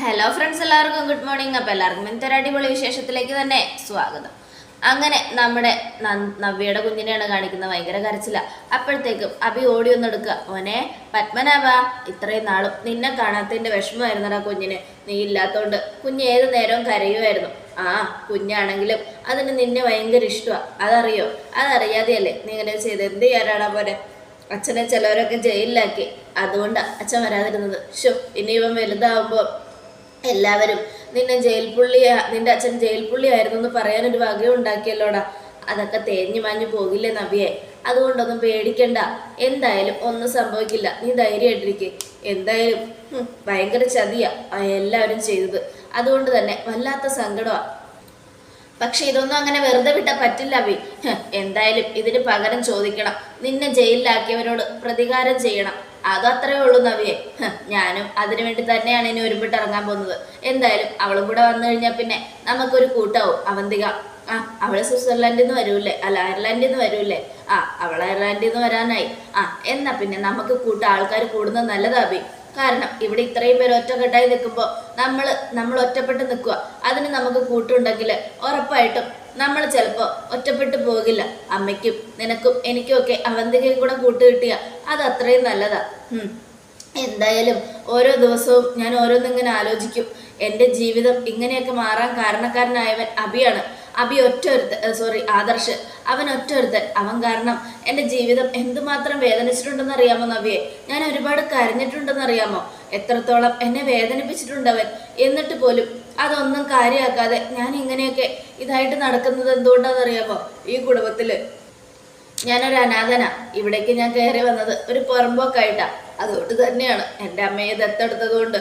Hello friends എല്ലാവർക്കും good morning അപ്പോൾ എല്ലാവർക്കും ഇന്നത്തെ ഒരു അടിപൊളി വിശേഷത്തിലേക്ക് തന്നെ സ്വാഗതം. അങ്ങനെ നമ്മുടെ നവ്യയുടെ കുഞ്ഞിനെയാണ് കാണിക്കുന്നത്. ഭയങ്കര കരച്ചില്ല അപ്പോഴത്തേക്കും അഭി ഓടി ഒന്നെടുക്കുക മോനെ പത്മനാഭ ഇത്രയും നാളും നിന്നെ കാണാത്തതിന്റെ വിഷമമായിരുന്നടാ കുഞ്ഞിന്. നീ ഇല്ലാത്തതുകൊണ്ട് കുഞ്ഞ് ഏത് നേരവും കരയുമായിരുന്നു ആ കുഞ്ഞാണെങ്കിലും അതിന് നിന്നെ ഭയങ്കര ഇഷ്ടമാണ് അതറിയോ? അതറിയാതെയല്ലേ നീ ഇങ്ങനെ ചെയ്ത് എന്ത് ചെയ്യാനാടാ പോലെ അച്ഛനെ ചിലവരൊക്കെ ജയിലിലാക്കി. അതുകൊണ്ട് അച്ഛൻ വരാതിരുന്നത്. ഷോ ഇനി ഇവൻ വലുതാവുമ്പോൾ എല്ലാവരും നിന്നെ ജയിൽ പുള്ളിയാ നിന്റെ അച്ഛൻ ജയിൽ പുള്ളിയായിരുന്നു എന്ന് പറയാനൊരു വകയുണ്ടാക്കിയല്ലോടാ അതൊക്കെ തേഞ്ഞു മാഞ്ഞു പോകില്ലേ നബിയെ? അതുകൊണ്ടൊന്നും പേടിക്കണ്ട. എന്തായാലും ഒന്നും സംഭവിക്കില്ല. നീ ധൈര്യമായിട്ടിരിക്കെ. എന്തായാലും ഭയങ്കര ചതിയാ എല്ലാവരും ചെയ്തത്. അതുകൊണ്ട് തന്നെ വല്ലാത്ത സങ്കടമാ. പക്ഷെ ഇതൊന്നും അങ്ങനെ വെറുതെ വിട്ടാൽ പറ്റില്ല അഭി. എന്തായാലും ഇതിന് പകരം ചോദിക്കണം. നിന്നെ ജയിലിലാക്കിയവരോട് പ്രതികാരം ചെയ്യണം. അതത്രേ ഉള്ളൂ നവിയെ. ഞാനും അതിനു വേണ്ടി തന്നെയാണ് ഇനി ഒരുമിട്ട് ഇറങ്ങാൻ പോകുന്നത്. എന്തായാലും അവളും കൂടെ വന്നു കഴിഞ്ഞാൽ പിന്നെ നമുക്കൊരു കൂട്ടാവും. അവന്തിക ആ അവൾ സ്വിറ്റ്സർലൻഡിൽ നിന്ന് വരൂല്ലേ? അല്ല അയർലൻഡിൽ നിന്ന് വരൂല്ലേ? ആ അവൾ അയർലൻഡിൽ നിന്ന് വരാനായി. ആ എന്നാ പിന്നെ നമുക്ക് കൂട്ട ആൾക്കാർ കൂടുന്നത് നല്ലതാവി കാരണം ഇവിടെ ഇത്രയും പേര് ഒറ്റക്കെട്ടായി നിൽക്കുമ്പോൾ നമ്മൾ നമ്മൾ ഒറ്റപ്പെട്ട് നിൽക്കുക. അതിന് നമുക്ക് കൂട്ടുണ്ടെങ്കിൽ ഉറപ്പായിട്ടും നമ്മൾ ചിലപ്പോൾ ഒറ്റപ്പെട്ടു പോകില്ല. അമ്മയ്ക്കും നിനക്കും എനിക്കും ഒക്കെ അവന്തികയും കൂടെ കൂട്ടുകിട്ടിയ അത് അത്രയും നല്ലതാ. എന്തായാലും ഓരോ ദിവസവും ഞാൻ ഓരോന്നിങ്ങനെ ആലോചിക്കും. എന്റെ ജീവിതം ഇങ്ങനെയൊക്കെ മാറാൻ കാരണക്കാരനായവൻ അഭിയാണ് അഭി ഒറ്റ ഒരുത്തൻ സോറി ആദർശ്. അവൻ ഒറ്റ ഒരുത്തൻ അവൻ കാരണം എന്റെ ജീവിതം എന്തുമാത്രം വേദനിച്ചിട്ടുണ്ടെന്ന് അറിയാമോ നവിയെ? ഞാൻ ഒരുപാട് കരഞ്ഞിട്ടുണ്ടെന്ന് അറിയാമോ? എത്രത്തോളം എന്നെ വേദനിപ്പിച്ചിട്ടുണ്ടവൻ? എന്നിട്ട് പോലും അതൊന്നും കാര്യമാക്കാതെ ഞാൻ ഇങ്ങനെയൊക്കെ ഇതായിട്ട് നടക്കുന്നത് എന്തുകൊണ്ടാണെന്നറിയാമോ? ഈ കുടുംബത്തിൽ ഞാനൊരു അനാഥന. ഇവിടേക്ക് ഞാൻ കയറി വന്നത് ഒരു പുറമ്പോക്കായിട്ടാ. അതുകൊണ്ട് തന്നെയാണ്. എന്റെ അമ്മയെ ദത്തെടുത്തത് കൊണ്ട്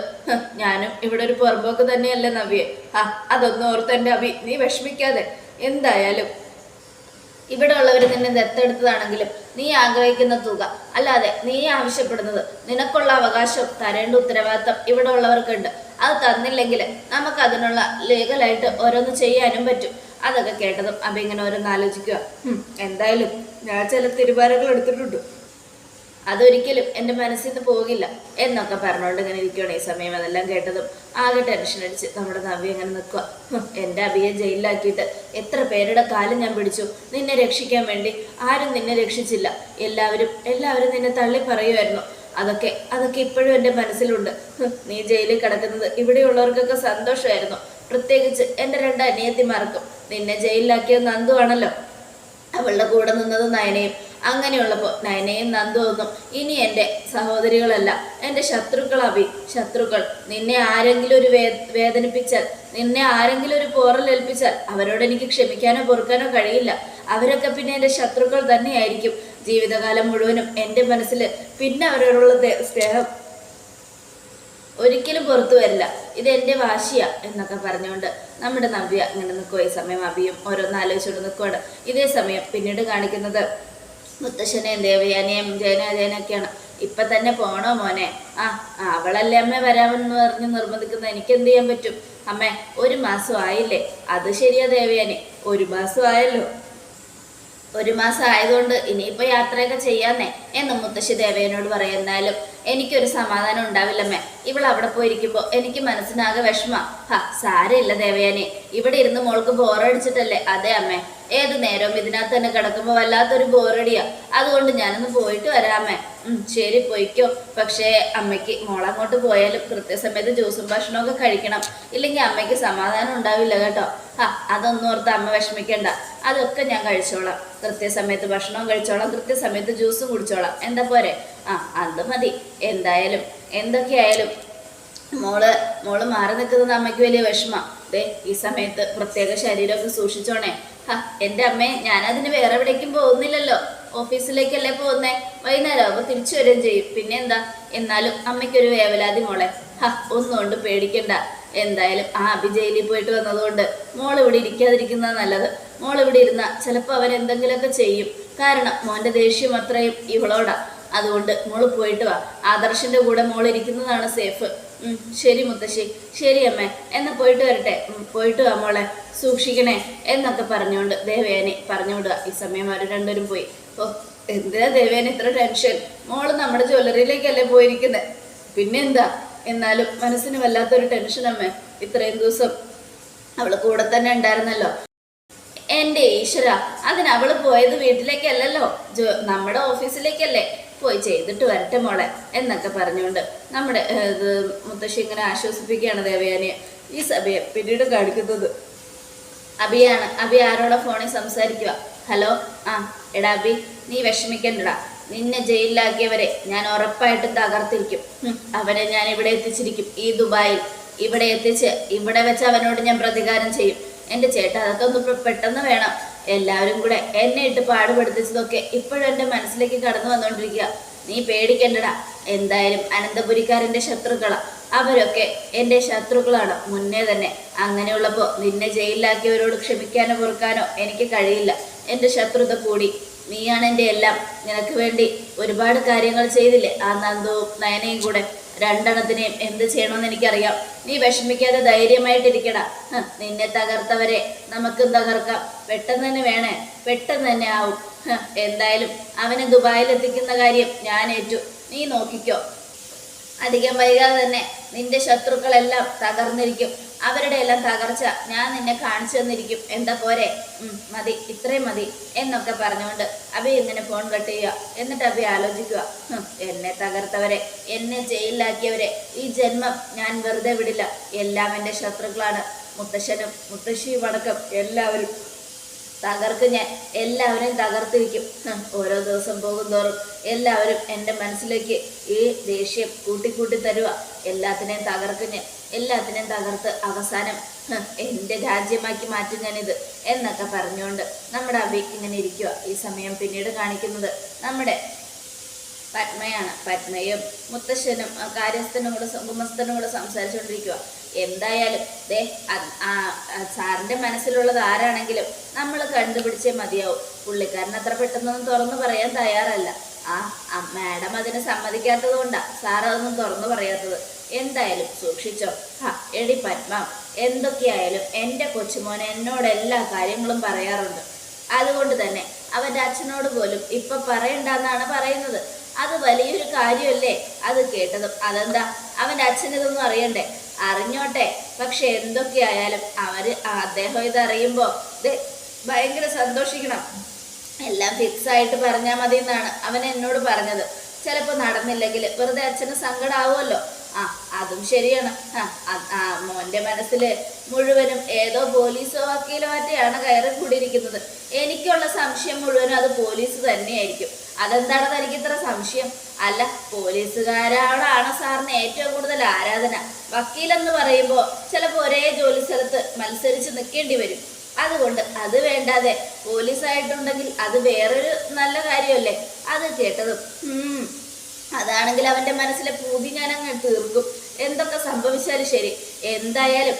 ഞാനും ഇവിടെ ഒരു പുറമ്പോക്ക് തന്നെയല്ലേ നവിയെ. ആ അതൊന്നും ഓർത്ത് എന്റെ അഭി നീ വിഷമിക്കാതെ. എന്തായാലും ഇവിടെ ഉള്ളവർ നിന്നെ ദത്തെടുത്തതാണെങ്കിലും നീ ആഗ്രഹിക്കുന്ന തുക അല്ലാതെ നീ ആവശ്യപ്പെടുന്നത് നിനക്കുള്ള അവകാശം തരേണ്ട ഉത്തരവാദിത്തം ഇവിടെ ഉള്ളവർക്കുണ്ട് അത് തന്നില്ലെങ്കിൽ നമുക്ക് അതിനുള്ള ലീഗലായിട്ട് ഓരോന്ന് ചെയ്യാനും പറ്റും. അതൊക്കെ കേട്ടതും അപ്പൊ ഇങ്ങനെ ഓരോന്ന് ആലോചിക്കുക എന്തായാലും ഞാൻ ചില തീരുമാനങ്ങൾ എടുത്തിട്ടുണ്ട്. അതൊരിക്കലും എന്റെ മനസ്സിൽ നിന്ന് പോകില്ല. എന്നൊക്കെ പറഞ്ഞുകൊണ്ട് ഇങ്ങനെ ഇരിക്കുകയാണ് ഈ സമയം. അതെല്ലാം കേട്ടതും ആകെ ടെൻഷൻ അടിച്ച് നമ്മുടെ നവ്യ അങ്ങനെ നിൽക്കുക എന്റെ അഭിയെ ജയിലിലാക്കിയിട്ട് എത്ര പേരുടെ കാലം ഞാൻ പിടിച്ചു. നിന്നെ രക്ഷിക്കാൻ വേണ്ടി ആരും നിന്നെ രക്ഷിച്ചില്ല. എല്ലാവരും എല്ലാവരും നിന്നെ തള്ളി പറയുമായിരുന്നു അതൊക്കെ അതൊക്കെ ഇപ്പോഴും എന്റെ മനസ്സിലുണ്ട്. നീ ജയിലിൽ കിടക്കുന്നത് ഇവിടെയുള്ളവർക്കൊക്കെ സന്തോഷമായിരുന്നു. പ്രത്യേകിച്ച് എന്റെ രണ്ട് അനിയത്തിമാർക്കും. നിന്നെ ജയിലിലാക്കിയത് നന്ദു ആണല്ലോ അവളുടെ കൂടെ നിന്നത് നയനയും. അങ്ങനെയുള്ളപ്പോൾ നയനയും നന്ദു തോന്നും ഇനി എന്റെ സഹോദരികളല്ല. എന്റെ ശത്രുക്കളാവി ശത്രുക്കൾ. നിന്നെ ആരെങ്കിലും ഒരു വേ വേദനിപ്പിച്ചാൽ നിന്നെ ആരെങ്കിലും ഒരു പോറൽ ഏൽപ്പിച്ചാൽ അവരോട് എനിക്ക് ക്ഷമിക്കാനോ പൊറുക്കാനോ കഴിയില്ല. അവരൊക്കെ പിന്നെ എന്റെ ശത്രുക്കൾ തന്നെയായിരിക്കും. ജീവിതകാലം മുഴുവനും എന്റെ മനസ്സിൽ പിന്നെ അവരോടുള്ള സ്നേഹം ഒരിക്കലും പുറത്തു വരില്ല. ഇത് എന്റെ വാശിയ എന്നൊക്കെ പറഞ്ഞുകൊണ്ട് നമ്മുടെ നവ്യ ഇങ്ങനെ നിൽക്കുക ഈ സമയം അഭിയും ഓരോന്ന് ആലോചിച്ചുകൊണ്ട് നിൽക്കുകയാണ് ഇതേ സമയം പിന്നീട് കാണിക്കുന്നത് മുത്തശ്ശനെയും ദേവയാനിയും ജയനാജയനൊക്കെയാണ് ഇപ്പൊ തന്നെ പോണോ മോനെ? ആ അവളല്ലേ അമ്മ വരാമെന്ന് പറഞ്ഞ് നിർബന്ധിക്കുന്ന എനിക്ക് എന്ത് ചെയ്യാൻ പറ്റും? അമ്മേ ഒരു മാസം ആയില്ലേ? അത് ശരിയാ ദേവയാനി. ഒരു മാസം ആയല്ലോ. ഒരു മാസം ആയതുകൊണ്ട് ഇനിയിപ്പോ യാത്രയൊക്കെ ചെയ്യാന്നേ എന്ന് മുത്തശ്ശി ദേവയനോട് പറയുന്നാലും എനിക്കൊരു സമാധാനം ഉണ്ടാവില്ലമ്മേ ഇവൾ അവിടെ പോയിരിക്കുമ്പോ എനിക്ക് മനസ്സിനാകെ വിഷമ. ഹാ സാരമില്ല ദേവയാനി. ഇവിടെ ഇരുന്ന് മോൾക്ക് ബോറടിച്ചിട്ടല്ലേ അതെ അമ്മേ. ഏത് നേരവും ഇതിനകത്ത് തന്നെ കിടക്കുമ്പോൾ വല്ലാത്തൊരു ബോറടിയാ. അതുകൊണ്ട് ഞാനൊന്ന് പോയിട്ട് വരാമേ. ശരി പോയിക്കോ. പക്ഷേ അമ്മയ്ക്ക് മോളങ്ങോട്ട് പോയാലും കൃത്യസമയത്ത് ജ്യൂസും ഭക്ഷണമൊക്കെ കഴിക്കണം. ഇല്ലെങ്കിൽ അമ്മയ്ക്ക് സമാധാനം ഉണ്ടാവില്ല കേട്ടോ. ആ അതൊന്നും ഓർത്ത് അമ്മ വിഷമിക്കണ്ട. അതൊക്കെ ഞാൻ കഴിച്ചോളാം. കൃത്യസമയത്ത് ഭക്ഷണവും കഴിച്ചോളാം. കൃത്യസമയത്ത് ജ്യൂസും കുടിച്ചോളാം. എന്താ പോരെ? ആ അത് മതി. എന്തായാലും എന്തൊക്കെയായാലും. മോൾ മോൾ മാറി നിൽക്കുന്നത് അമ്മയ്ക്ക് വലിയ വിഷമ. ദേ ഈ സമയത്ത് പ്രത്യേക ശരീരമൊക്കെ സൂക്ഷിച്ചോണേ. ഹാ എന്റെ അമ്മേ ഞാനതിന് വേറെ എവിടേക്കും പോകുന്നില്ലല്ലോ. ഓഫീസിലേക്കല്ലേ പോകുന്നേ? വൈകുന്നേരം തിരിച്ചു വരും ചെയ്യും. പിന്നെ എന്താ എന്നാലും അമ്മയ്ക്കൊരു വേവലാതി മോളെ. ഹാ ഒന്നുകൊണ്ട് പേടിക്കണ്ട. എന്തായാലും ആ അഭി ജയിലിൽ പോയിട്ട് വന്നതുകൊണ്ട് മോൾ ഇവിടെ ഇരിക്കാതിരിക്കുന്നത് നല്ലത്. മോൾ ഇവിടെ ഇരുന്ന ചിലപ്പോൾ അവൻ എന്തെങ്കിലുമൊക്കെ ചെയ്യും. കാരണം മോന്റെ ദേഷ്യം അത്രയും ഇവളോടാ. അതുകൊണ്ട് മോൾ പോയിട്ട് വാ. ആദർശിന്റെ കൂടെ മോൾ ഇരിക്കുന്നതാണ് സേഫ്. ശരി മുത്തശ്ശി. ശരി അമ്മ. എന്നാ പോയിട്ട് വരട്ടെ. പോയിട്ട് വാ മോളെ. സൂക്ഷിക്കണേ എന്നൊക്കെ പറഞ്ഞുകൊണ്ട് പറഞ്ഞു പറഞ്ഞുവിടുക. ഈ സമയം അവർ രണ്ടുപേരും പോയി. ഓ എന്തിനാ ദേവേന ഇത്ര ടെൻഷൻ? മോൾ നമ്മുടെ ജ്വല്ലറിയിലേക്കല്ലേ പോയിരിക്കുന്നത് പിന്നെന്താ? എന്നാലും മനസ്സിന് വല്ലാത്തൊരു ടെൻഷൻ അമ്മേ. ഇത്രയും ദിവസം അവൾ കൂടെ തന്നെ ഉണ്ടായിരുന്നല്ലോ. എന്റെ ഈശ്വര അതിന് അവൾ പോയത് വീട്ടിലേക്കല്ലല്ലോ? നമ്മുടെ ഓഫീസിലേക്കല്ലേ? പോയി ചെയ്തിട്ട് വരട്ടെ മോളെ എന്നൊക്കെ പറഞ്ഞുകൊണ്ട് നമ്മുടെ മുത്തശ്ശി ഇങ്ങനെ ആശ്വസിപ്പിക്കുകയാണ് ദേവയാനിയെ ഈ സഭയെ പിന്നീട് കാണിക്കുന്നത്. അബിയാണ്. അബി ആരോടെ ഫോണിൽ സംസാരിക്കുക? ഹലോ? ആ എടാ അബി നീ വിഷമിക്കണ്ടടാ. നിന്നെ ജയിലിലാക്കിയവരെ ഞാൻ ഉറപ്പായിട്ട് തകർത്തിരിക്കും. അവനെ ഞാൻ ഇവിടെ എത്തിച്ചിരിക്കും. ഈ ദുബായിൽ. ഇവിടെ എത്തിച്ച് ഇവിടെ വെച്ച് അവനോട് ഞാൻ പ്രതികാരം ചെയ്യും. എന്റെ ചേട്ടാ അതൊക്കെ ഒന്ന് പെട്ടെന്ന് വേണം. എല്ലാവരും കൂടെ എന്നെ ഇട്ട് പാടുപെടുത്തിച്ചതൊക്കെ ഇപ്പോഴും എന്റെ മനസ്സിലേക്ക് കടന്നു വന്നുകൊണ്ടിരിക്കുക നീ പേടിക്കണ്ടടാ. എന്തായാലും അനന്തപുരിക്കാരന്റെ ശത്രുക്കള. അവരൊക്കെ എന്റെ ശത്രുക്കളാണ്. മുന്നേ തന്നെ അങ്ങനെയുള്ളപ്പോൾ നിന്നെ ജയിലിലാക്കിയവരോട് ക്ഷമിക്കാനോ പൊറുക്കാനോ എനിക്ക് കഴിയില്ല. എന്റെ ശത്രുത കൂടി നീയാണ് എന്റെ എല്ലാം. നിനക്ക് വേണ്ടി ഒരുപാട് കാര്യങ്ങൾ ചെയ്തില്ലേ? ആ നന്ദുവും നയനയും കൂടെ. രണ്ടെണ്ണത്തിനെയും എന്ത് ചെയ്യണമെന്ന് എനിക്കറിയാം. നീ വിഷമിക്കാതെ ധൈര്യമായിട്ടിരിക്കടാ. നിന്നെ തകർത്തവരെ നമുക്കും തകർക്കാം. പെട്ടെന്ന് തന്നെ വേണേ. പെട്ടെന്ന് തന്നെ ആവും. എന്തായാലും അവനെ ദുബായിൽ എത്തിക്കുന്ന കാര്യം ഞാൻ ഏറ്റു. നീ നോക്കിക്കോ. അധികം വൈകാതെ തന്നെ നിന്റെ ശത്രുക്കളെല്ലാം തകർന്നിരിക്കും. അവരുടെ എല്ലാം തകർച്ച ഞാൻ നിന്നെ കാണിച്ചു തന്നിരിക്കും. എന്താ പോരെ? മതി. ഇത്രയും മതി എന്നൊക്കെ പറഞ്ഞുകൊണ്ട് അഭി ഇങ്ങനെ ഫോൺ കട്ട് ചെയ്യുക? എന്നിട്ട് അഭി ആലോചിക്കുക. എന്നെ തകർത്തവരെ എന്നെ ജയിലിലാക്കിയവരെ ഈ ജന്മം ഞാൻ വെറുതെ വിടില്ല. എല്ലാം എന്റെ ശത്രുക്കളാണ്. മുത്തശ്ശനും മുത്തശ്ശിയും അടക്കം എല്ലാവരും തകർക്ക് ഞാൻ എല്ലാവരെയും തകർത്തിരിക്കും ഓരോ ദിവസം പോകുന്തോറും എല്ലാവരും എന്റെ മനസ്സിലേക്ക് ഈ ദേഷ്യം കൂട്ടിക്കൂട്ടി തരുക എല്ലാത്തിനെയും തകർക്കും ഞാൻ എല്ലാത്തിനെയും തകർത്ത് അവസാനം എന്റെ രാജ്യമാക്കി മാറ്റും ഞാനിത് എന്നൊക്കെ പറഞ്ഞുകൊണ്ട് നമ്മുടെ അഭി ഇങ്ങനെ ഇരിക്കുക ഈ സമയം പിന്നീട് കാണിക്കുന്നത് നമ്മുടെ പത്മയാണ്. പത്മയും മുത്തശ്ശനും കാര്യസ്ഥനും കൂടെ സം- കൂടെ സംസാരിച്ചുകൊണ്ടിരിക്കുക എന്തായാലും ദേ സാറിന്റെ മനസ്സിലുള്ളത് ആരാണെങ്കിലും നമ്മൾ കണ്ടുപിടിച്ചേ മതിയാവും. പുള്ളിക്കാരൻ അത്ര പെട്ടെന്നൊന്നും തുറന്നു പറയാൻ തയ്യാറല്ല. ആ മാഡം അതിന് സമ്മതിക്കാത്തത് കൊണ്ടാ സാർ അതൊന്നും തുറന്നു പറയാത്തത്. എന്തായാലും സൂക്ഷിച്ചോ. ഹാ എടി പത്മ എന്തൊക്കെയായാലും എന്റെ കൊച്ചുമോൻ എന്നോട് എല്ലാ കാര്യങ്ങളും പറയാറുണ്ട്. അതുകൊണ്ട് തന്നെ അവന്റെ അച്ഛനോട് പോലും ഇപ്പൊ പറയണ്ടെന്നാണ് പറയുന്നത്. അത് വലിയൊരു കാര്യമല്ലേ? അത് കേട്ടതും അതെന്താ? അവന്റെ അച്ഛനതൊന്നും അറിയണ്ടേ? അറിഞ്ഞോട്ടെ. പക്ഷെ എന്തൊക്കെയായാലും അവർ അദ്ദേഹം ഇത് അറിയുമ്പോ ഭയങ്കര സന്തോഷിക്കണം. എല്ലാം ഫിക്സ് ആയിട്ട് പറഞ്ഞാൽ മതി എന്നാണ് അവൻ എന്നോട് പറഞ്ഞത്. ചിലപ്പോൾ നടന്നില്ലെങ്കിൽ വെറുതെ അച്ഛന് സങ്കടമാവുമല്ലോ ആ അതും ശരിയാണ്. ആ മോന്റെ മനസ്സിൽ മുഴുവനും ഏതോ പോലീസോ വക്കീലോ മറ്റെയാണ് കയറി കൂടിയിരിക്കുന്നത്. എനിക്കുള്ള സംശയം മുഴുവനും അത് പോലീസ് തന്നെയായിരിക്കും. അതെന്താണ് തനിക്ക് ഇത്ര സംശയം. അല്ല പോലീസുകാരോടാണ് സാറിന് ഏറ്റവും കൂടുതൽ ആരാധന. വക്കീലെന്ന് പറയുമ്പോൾ ചിലപ്പോൾ ഒരേ ജോലി സ്ഥലത്ത് മത്സരിച്ച് നിൽക്കേണ്ടി വരും. അതുകൊണ്ട് അത് വേണ്ടാതെ പോലീസായിട്ടുണ്ടെങ്കിൽ അത് വേറൊരു നല്ല കാര്യമല്ലേ? അത് കേട്ടതും. അതാണെങ്കിൽ അവന്റെ മനസ്സിലെ പൂതി ഞാൻ തീർക്കും. എന്തൊക്കെ സംഭവിച്ചാലും ശരി. എന്തായാലും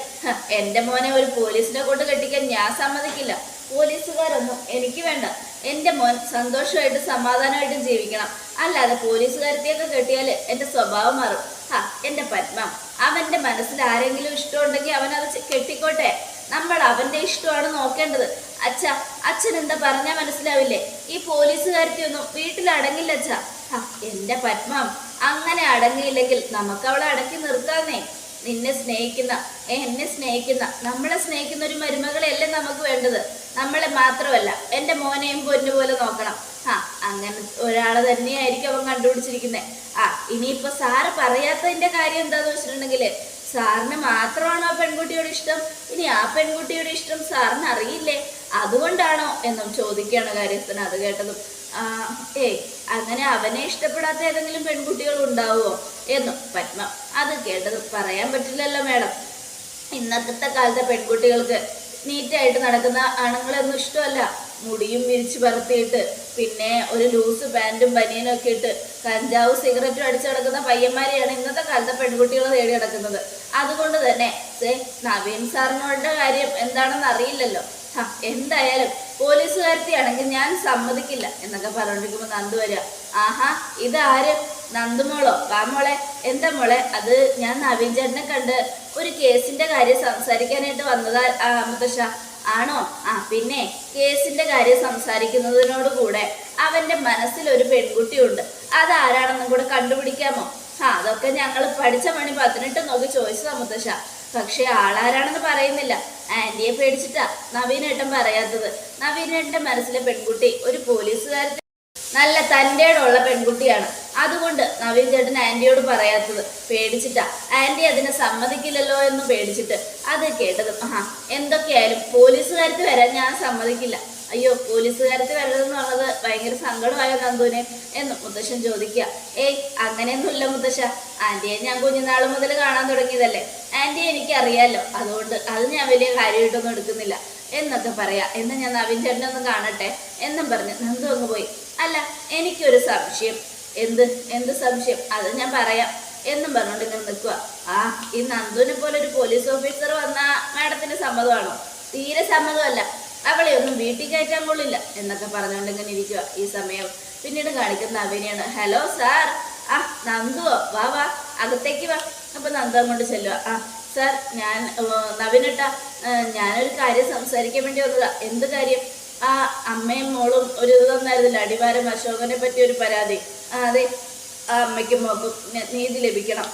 എന്റെ മോനെ ഒരു പോലീസിനെ കൊണ്ട് കെട്ടിക്കാൻ ഞാൻ സമ്മതിക്കില്ല. പോലീസുകാരൊന്നും എനിക്ക് വേണ്ട. എന്റെ മോൻ സന്തോഷമായിട്ട് സമാധാനമായിട്ടും ജീവിക്കണം. അല്ലാതെ പോലീസുകാരത്തെയൊക്കെ കെട്ടിയാൽ എന്റെ സ്വഭാവം മാറും. ഹാ എന്റെ പത്മ അവന്റെ മനസ്സിൽ ആരെങ്കിലും ഇഷ്ടമുണ്ടെങ്കിൽ അവനത് അത് കെട്ടിക്കോട്ടെ. നമ്മൾ അവന്റെ ഇഷ്ടമാണ് നോക്കേണ്ടത്. അച്ഛ അച്ഛൻ എന്താ പറഞ്ഞാൽ മനസ്സിലാവില്ലേ? ഈ പോലീസുകാരത്തിയൊന്നും വീട്ടിൽ അടങ്ങില്ല അച്ഛ. ഹാ, എന്റെ പത്മം അങ്ങനെ അടങ്ങിയില്ലെങ്കിൽ നമുക്ക് അവളെ അടക്കി നിർത്താന്നേ. നിന്നെ സ്നേഹിക്കുന്ന എന്നെ സ്നേഹിക്കുന്ന നമ്മളെ സ്നേഹിക്കുന്ന ഒരു മരുമകളെയല്ലേ നമുക്ക് വേണ്ടത്? നമ്മളെ മാത്രമല്ല എന്റെ മോനെയും പൊന്നു പോലെ നോക്കണം. ആ അങ്ങനെ ഒരാളെ തന്നെയായിരിക്കും അവൻ കണ്ടുപിടിച്ചിരിക്കുന്നത് ആ ഇനിയിപ്പോൾ സാറ് പറയാത്തതിന്റെ കാര്യം എന്താന്ന് വെച്ചിട്ടുണ്ടെങ്കിൽ സാറിന് മാത്രമാണോ ആ പെൺകുട്ടിയുടെ ഇഷ്ടം? ഇനി ആ പെൺകുട്ടിയുടെ ഇഷ്ടം സാറിന് അറിയില്ലേ? അതുകൊണ്ടാണോ എന്നും ചോദിക്കുകയാണ് കാര്യസ്ഥൻ അത് കേട്ടതും. ഏയ് അങ്ങനെ അവനെ ഇഷ്ടപ്പെടാത്ത ഏതെങ്കിലും പെൺകുട്ടികൾ ഉണ്ടാവുമോ എന്ന്. പത്മ അത് കേട്ടത് പറയാൻ പറ്റില്ലല്ലോ മേഡം. ഇന്നത്തെ കാലത്തെ പെൺകുട്ടികൾക്ക് നീറ്റായിട്ട് നടക്കുന്ന ആണുങ്ങളൊന്നും ഇഷ്ടമല്ല. മുടിയും വിരിച്ചു പറത്തിയിട്ട് പിന്നെ ഒരു ലൂസ് പാന്റും ബനിയനും ഒക്കെ ഇട്ട് കഞ്ചാവ് സിഗരറ്റും അടിച്ചു നടക്കുന്ന പയ്യന്മാരെയാണ് ഇന്നത്തെ കാലത്തെ പെൺകുട്ടികൾ തേടി നടക്കുന്നത്. അതുകൊണ്ട് തന്നെ നവീൻ സാറിനോടെ കാര്യം എന്താണെന്ന് അറിയില്ലല്ലോ. എന്തായാലും പോലീസുകാരത്തിയാണെങ്കിൽ ഞാൻ സമ്മതിക്കില്ല എന്നൊക്കെ പറഞ്ഞിരിക്കുമ്പോൾ നന്ദു വരിക. ആഹാ ഇതാര്? നന്ദുമോളോ? വാ മോളെ. എന്താ മോളെ? അത് ഞാൻ നവീൻ ചേട്ടനെ കണ്ട് ഒരു കേസിന്റെ കാര്യം സംസാരിക്കാനായിട്ട് വന്നതാ മുത്തശ്ശ. ആണോ? ആ പിന്നെ കേസിന്റെ കാര്യം സംസാരിക്കുന്നതിനോട് കൂടെ അവന്റെ മനസ്സിൽ ഒരു പെൺകുട്ടിയുണ്ട്. അത് ആരാണെന്നും കൂടെ കണ്ടുപിടിക്കാമോ? ആ അതൊക്കെ ഞങ്ങൾ പഠിച്ച മണി പതിനെട്ട് നോക്കി ചോദിച്ചതാ മുത്തശ്ശ. പക്ഷെ ആളാരാണെന്ന് പറയുന്നില്ല. ആന്റിയെ പേടിച്ചിട്ടാ നവീനേട്ടൻ പറയാത്തത്. നവീനേട്ടന്റെ മനസ്സിലെ പെൺകുട്ടി ഒരു പോലീസുകാരത്തെ നല്ല തന്റെയുള്ള പെൺകുട്ടിയാണ്. അതുകൊണ്ട് നവീൻ ചേട്ടൻ ആന്റിയോട് പറയാത്തത്. പേടിച്ചിട്ടാ. ആന്റി അതിനെ സമ്മതിക്കില്ലല്ലോ എന്ന് പേടിച്ചിട്ട്. അത് കേട്ടത് ആ എന്തൊക്കെയായാലും പോലീസുകാരത്ത് വരാൻ ഞാൻ സമ്മതിക്കില്ല. അയ്യോ പോലീസുകാരത്ത് വരരുതെന്ന് പറഞ്ഞത് ഭയങ്കര സങ്കടമായോ നന്ദുവിനെ എന്ന് മുത്തശ്ശൻ ചോദിക്കുക. ഏയ് അങ്ങനെയൊന്നുമില്ല മുത്തശ്ശ. ആന്റിയെ ഞാൻ കുഞ്ഞുനാൾ മുതൽ കാണാൻ തുടങ്ങിയതല്ലേ? ആന്റിയെ എനിക്ക് അറിയാലോ അതുകൊണ്ട് അത് ഞാൻ വലിയ കാര്യമായിട്ടൊന്നും എടുക്കുന്നില്ല. എന്നൊക്കെ പറയാ. എന്ന് ഞാൻ നവീൻ ചേട്ടനെ ഒന്ന് കാണട്ടെ? എന്നും പറഞ്ഞ് നന്ദു അങ്ങ് പോയി. അല്ല എനിക്കൊരു സംശയം. എന്ത്? എന്ത് സംശയം? അത് ഞാൻ പറയാം. എന്നും പറഞ്ഞുകൊണ്ട് ഇങ്ങനെ നിൽക്കുക ആ ഈ നന്ദുവിനെ പോലെ ഒരു പോലീസ് ഓഫീസർ വന്ന മാഡത്തിന് സമ്മതമാണോ? തീരെ സമ്മതമല്ല. അവളെ ഒന്നും വീട്ടിൽ കയറ്റാൻ കൊള്ളില്ല എന്നൊക്കെ പറഞ്ഞുകൊണ്ട് ഇങ്ങനെ ഇരിക്കുക ഈ സമയം. പിന്നീട് കാണിക്കുന്ന അഭിനയാണ് ഹലോ സാർ ആ നന്ദുവോ? വാ വാ. അകത്തേക്ക് വാ. അപ്പൊ നന്ദു അങ്ങോട്ട് ചെല്ലുക ആ സാർ ഞാൻ നവീനട്ട ഞാനൊരു കാര്യം സംസാരിക്കാൻ വേണ്ടി വന്നതാ. എന്ത് കാര്യം? ആ അമ്മയും മോളും ഒരു ഇത് തന്നായിരുന്നില്ല? അടിവാരം അശോകനെ പറ്റി ഒരു പരാതി. ആ അതെ. ആ അമ്മയ്ക്കും മോക്കും നീതി ലഭിക്കണം.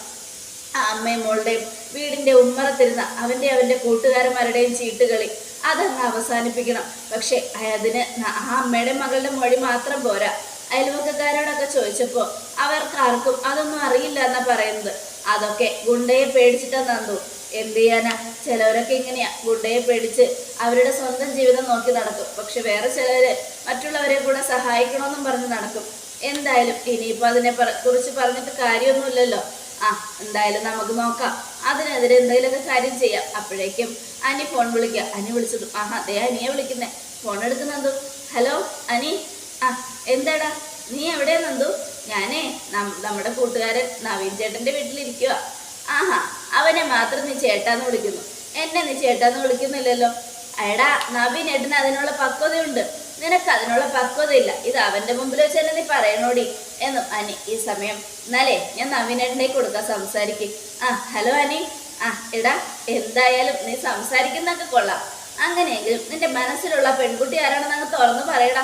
ആ അമ്മയും മോളുടെയും വീടിന്റെ ഉമ്മറത്തിരുന്ന അവന്റെ അവന്റെ കൂട്ടുകാരന്മാരുടെയും ചീട്ടുകളി. അതങ്ങ് അവസാനിപ്പിക്കണം. പക്ഷെ അതിന് ആ അമ്മയുടെ മകളുടെ മൊഴി മാത്രം പോരാ. അയൽവക്കക്കാരോടൊക്കെ ചോദിച്ചപ്പോൾ അവർക്ക് ആർക്കും അതൊന്നും അറിയില്ല എന്നാ പറയുന്നത്. അതൊക്കെ ഗുണ്ടയെ പേടിച്ചിട്ടാ നന്ദു. എന്ത് ചെയ്യാനാ? ചിലവരൊക്കെ ഇങ്ങനെയാ. ഗുണ്ടയെ പേടിച്ച് അവരുടെ സ്വന്തം ജീവിതം നോക്കി നടക്കും. പക്ഷെ വേറെ ചിലര് മറ്റുള്ളവരെ കൂടെ സഹായിക്കണമെന്നും പറഞ്ഞ് നടക്കും. എന്തായാലും ഇനിയിപ്പോ അതിനെ കുറിച്ച് പറഞ്ഞിട്ട് കാര്യമൊന്നുമില്ലല്ലോ. ആ എന്തായാലും നമുക്ക് നോക്കാം. അതിനെതിരെ എന്തെങ്കിലുമൊക്കെ കാര്യം ചെയ്യാം. അപ്പോഴേക്കും അനി ഫോൺ വിളിക്കുക. അനി വിളിച്ചത് ആഹാ ദേ അനിയെ വിളിക്കുന്നേ. ഫോൺ എടുക്കുന്നതു ഹലോ അനി. ആ എന്താടാ? നീ എവിടെ നന്ദു? ഞാനേ നമ്മുടെ കൂട്ടുകാരൻ നവീൻ ചേട്ടന്റെ വീട്ടിലിരിക്കുക ആഹാ അവനെ മാത്രം നീ ചേട്ടാന്ന് വിളിക്കുന്നു. എന്നെ നീ ചേട്ടാന്ന് വിളിക്കുന്നില്ലല്ലോ. എടാ നവീൻ ഏട്ടന് അതിനുള്ള പക്വതയുണ്ട്. നിനക്ക് അതിനുള്ള പക്വതയില്ല. ഇത് അവന്റെ മുമ്പിൽ വെച്ച് നീ പറയണോടി. എന്നും അനി ഈ സമയം. എന്നാലേ ഞാൻ നവീനേട്ടനെ കൊടുക്കാം സംസാരിക്കും. ആ ഹലോ അനി. ആ എടാ എന്തായാലും നീ സംസാരിക്കുന്നൊക്കെ കൊള്ളാം. അങ്ങനെയെങ്കിലും നിന്റെ മനസ്സിലുള്ള പെൺകുട്ടി ആരാണെന്ന് അങ്ങ് തുറന്നു പറയടാ.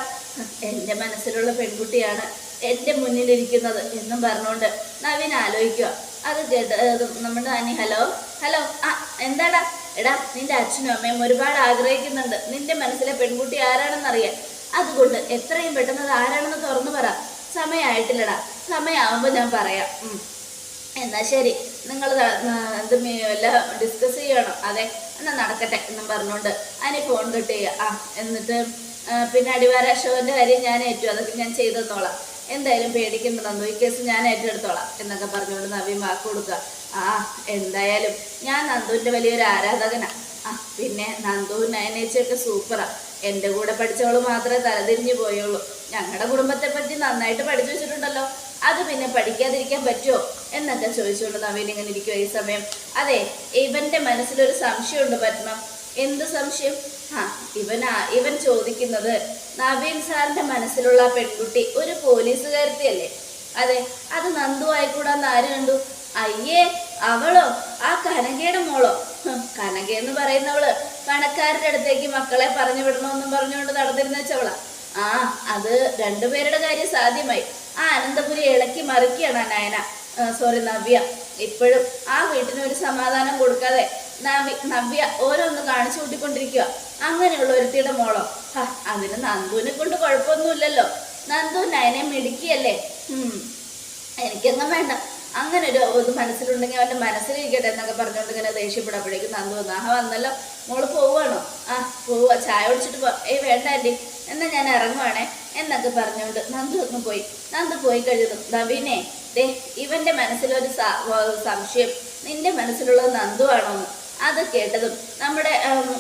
എന്റെ മനസ്സിലുള്ള പെൺകുട്ടിയാണ് എന്റെ മുന്നിലിരിക്കുന്നത് എന്നും പറഞ്ഞുകൊണ്ട് നവീൻ ആലോചിക്കുക അത് കേട്ട് അത് നമ്മുടെ അനി ഹലോ? ഹലോ ആ എന്താടാ? എടാ നിന്റെ അച്ഛനും അമ്മയും ഒരുപാട് ആഗ്രഹിക്കുന്നുണ്ട്. നിന്റെ മനസ്സിലെ പെൺകുട്ടി ആരാണെന്നറിയാൻ. അതുകൊണ്ട് എത്രയും പെട്ടെന്ന് അത് ആരാണെന്ന് തുറന്നു പറ. സമയമായിട്ടില്ലടാ സമയമാകുമ്പോൾ ഞാൻ പറയാം. എന്നാ ശരി. നിങ്ങൾ എന്ത് എല്ലാം ഡിസ്കസ് ചെയ്യണം? അതെ. എന്നാ നടക്കട്ടെ എന്നും പറഞ്ഞുകൊണ്ട് അതിന് ഫോൺ കട്ട് ചെയ്യുക ആ എന്നിട്ട് പിന്നെ അടിവാര അശോകന്റെ കാര്യം ഞാൻ ഏറ്റു. അതൊക്കെ ഞാൻ ചെയ്തെന്നോളാം. എന്തായാലും പേടിക്കണ്ട നന്ദു. ഈ കേസ് ഞാൻ ഏറ്റെടുത്തോളാം. എന്നൊക്കെ പറഞ്ഞുകൊണ്ട് നവീൻ വാക്ക് കൊടുക്കുക. ആ എന്തായാലും. ഞാൻ നന്ദുവിന്റെ വലിയൊരു ആരാധകനാ. ആ പിന്നെ നന്ദു നയനേച്ചൊക്കെ സൂപ്പറാ. എന്റെ കൂടെ പഠിച്ചവൾ മാത്രമേ തലതിരിഞ്ഞു പോയുള്ളൂ. ഞങ്ങളുടെ കുടുംബത്തെ പറ്റി നന്നായിട്ട് പഠിച്ചു വെച്ചിട്ടുണ്ടല്ലോ. അത് പിന്നെ പഠിക്കാതിരിക്കാൻ പറ്റുമോ എന്നൊക്കെ ചോദിച്ചുകൊണ്ട് നവീൻ ഇങ്ങനെ ഇരിക്കുക ഈ സമയം. അതെ ഇവന്റെ മനസ്സിലൊരു സംശയമുണ്ട് പത്മം. എന്ത് സംശയം? ആ ഇവനാ ഇവൻ ചോദിക്കുന്നത് നവീൻ സാറിന്റെ മനസ്സിലുള്ള പെൺകുട്ടി ഒരു പോലീസുകാരത്തിയല്ലേ? അതെ അത് നന്ദു ആയിക്കൂടാന്ന് ആര് കണ്ടു? അയ്യേ അവളോ? ആ കനകയുടെ മോളോ? കനക എന്ന് പറയുന്നവൾ പണക്കാരുടെ അടുത്തേക്ക് മക്കളെ പറഞ്ഞു വിടണമെന്നും പറഞ്ഞുകൊണ്ട് നടന്നിരുന്ന വെച്ചവളാ ആ അത് രണ്ടുപേരുടെ കാര്യം സാധ്യമായി. ആ അനന്തപുരി ഇളക്കി മറിക്കുകയാണ് നയന. സോറി നവ്യ. ഇപ്പോഴും ആ വീട്ടിന് ഒരു സമാധാനം കൊടുക്കാതെ നവി നവ്യ ഓരോന്ന് കാണിച്ചു കൂട്ടിക്കൊണ്ടിരിക്കുക അങ്ങനെയുള്ള ഒരുത്തിയുടെ മോളോ? അതിന് നന്ദുവിനെ കൊണ്ട് കുഴപ്പമൊന്നുമില്ലല്ലോ. നന്ദു നയനെ മിടുക്കിയല്ലേ? എനിക്കൊന്നും വേണ്ട. അങ്ങനെ ഒരു ഇത് മനസ്സിലുണ്ടെങ്കിൽ അവന്റെ മനസ്സിലിരിക്കട്ടെ എന്നൊക്കെ പറഞ്ഞുകൊണ്ട് ഇങ്ങനെ ദേഷ്യപ്പെടുമ്പോഴേക്കും നന്ദു വന്നു. ആഹ് വന്നല്ലോ. മോൾ പോവുകയാണോ? ആ പോവുക. ചായ കുടിച്ചിട്ട് പോ. ഏയ് വേണ്ട ആന്റി. എന്നാ ഞാൻ ഇറങ്ങുവാണേ എന്നൊക്കെ പറഞ്ഞുകൊണ്ട് നന്ദു ഒന്ന് പോയി. നന്ദു പോയി കഴിഞ്ഞതും നവീനെ ദേ ഇവന്റെ മനസ്സിലൊരു സംശയം. നിന്റെ മനസ്സിലുള്ളത് നന്ദു ആണോന്ന്. അത് കേട്ടതും നമ്മുടെ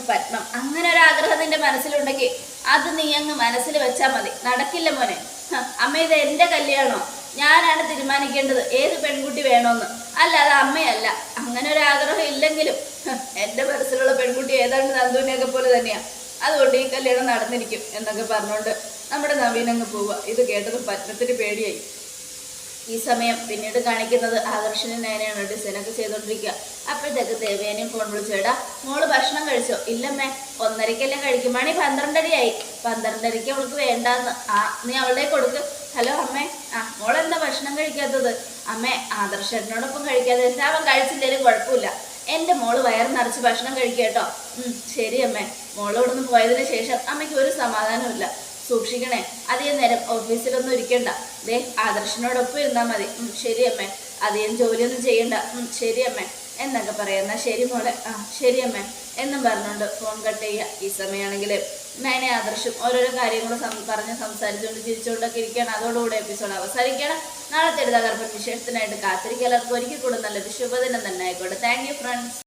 പത്മം അങ്ങനെ ഒരു ആഗ്രഹം നിന്റെ മനസ്സിലുണ്ടെങ്കിൽ അത് നീ അങ്ങ് മനസ്സിൽ വെച്ചാൽ മതി. നടക്കില്ല മോനെ. അമ്മ ഇത് എന്റെ കല്യാണോ? ഞാനാണ് തീരുമാനിക്കേണ്ടത്. ഏത് പെൺകുട്ടി വേണോന്ന്. അല്ലാതെ അമ്മയല്ല. അങ്ങനെ ഒരു ആഗ്രഹം ഇല്ലെങ്കിലും എന്റെ മനസ്സിലുള്ള പെൺകുട്ടി ഏതാണ്ട് നന്ദുവിനെയൊക്കെ പോലെ തന്നെയാ. അതുകൊണ്ട് ഈ കല്യാണം നടന്നിരിക്കും എന്നൊക്കെ പറഞ്ഞുകൊണ്ട് നമ്മുടെ നവീൻ അങ്ങ് പോവുക. ഇത് കേട്ടത് പറ്റത്തിന് പേടിയായി. ഈ സമയം പിന്നീട് കാണിക്കുന്നത് ആകർഷണ നയനെയാണ് ഡിസൈനൊക്കെ ചെയ്തോണ്ടിരിക്കുക. അപ്പോഴത്തേക്ക് ദേവേനെയും ഫോൺ വിളിച്ചേടാ മോൾ ഭക്ഷണം കഴിച്ചോ? ഇല്ലമ്മേ ഒന്നരക്കല്ലേ കഴിക്കും മണി പന്ത്രണ്ടരയായി. പന്ത്രണ്ടരയ്ക്ക് അവൾക്ക് വേണ്ടാന്ന്. ആ നീ അവളുടെ കൊടുക്ക്. ഹലോ അമ്മേ. ആ മോളെന്താ ഭക്ഷണം കഴിക്കാത്തത്? അമ്മേ ആദർശനോടൊപ്പം കഴിക്കാതെ അവൻ കഴിച്ചില്ലേലും കുഴപ്പമില്ല. എന്റെ മോൾ വയറ് നിറച്ച് ഭക്ഷണം കഴിക്കുക കേട്ടോ. ഉം, ശരി അമ്മേ. മോൾ ഇവിടുന്ന് പോയതിന് ശേഷം അമ്മയ്ക്ക് ഒരു സമാധാനമില്ല സൂക്ഷിക്കണേ അധികം നേരം ഓഫീസിലൊന്നും ഇരിക്കണ്ട. ദേ ആദർശനോടൊപ്പം ഇരുന്നാൽ മതി. ശരി അമ്മേ. അധികം ജോലിയൊന്നും ചെയ്യണ്ട. ശരി അമ്മേ. എന്നൊക്കെ പറയാം. എന്നാ ശരി മോളെ. ആ ശരി അമ്മേ. എന്നും പറഞ്ഞുകൊണ്ട് ഫോൺ കട്ട് ചെയ്യുക. ഈ സമയമാണെങ്കിൽ നയനെ ആദർശം. ഓരോരോ കാര്യങ്ങൾ സം- പറഞ്ഞ് സംസാരിച്ചുകൊണ്ട് ചിരിച്ചുകൊണ്ടൊക്കെ ഇരിക്കുകയാണ് അതോടുകൂടെ എപ്പിസോഡ് അവസാനിക്കണം നാളത്തെ തകർപ്പൻ വിശേഷത്തിനായിട്ട് കാത്തിരിക്കുക. എല്ലാവർക്കും ഒരിക്കൽ കൂടെ നല്ലൊരു ശുഭദിനം തന്നെ ആയിക്കോട്ടെ. Thank you friends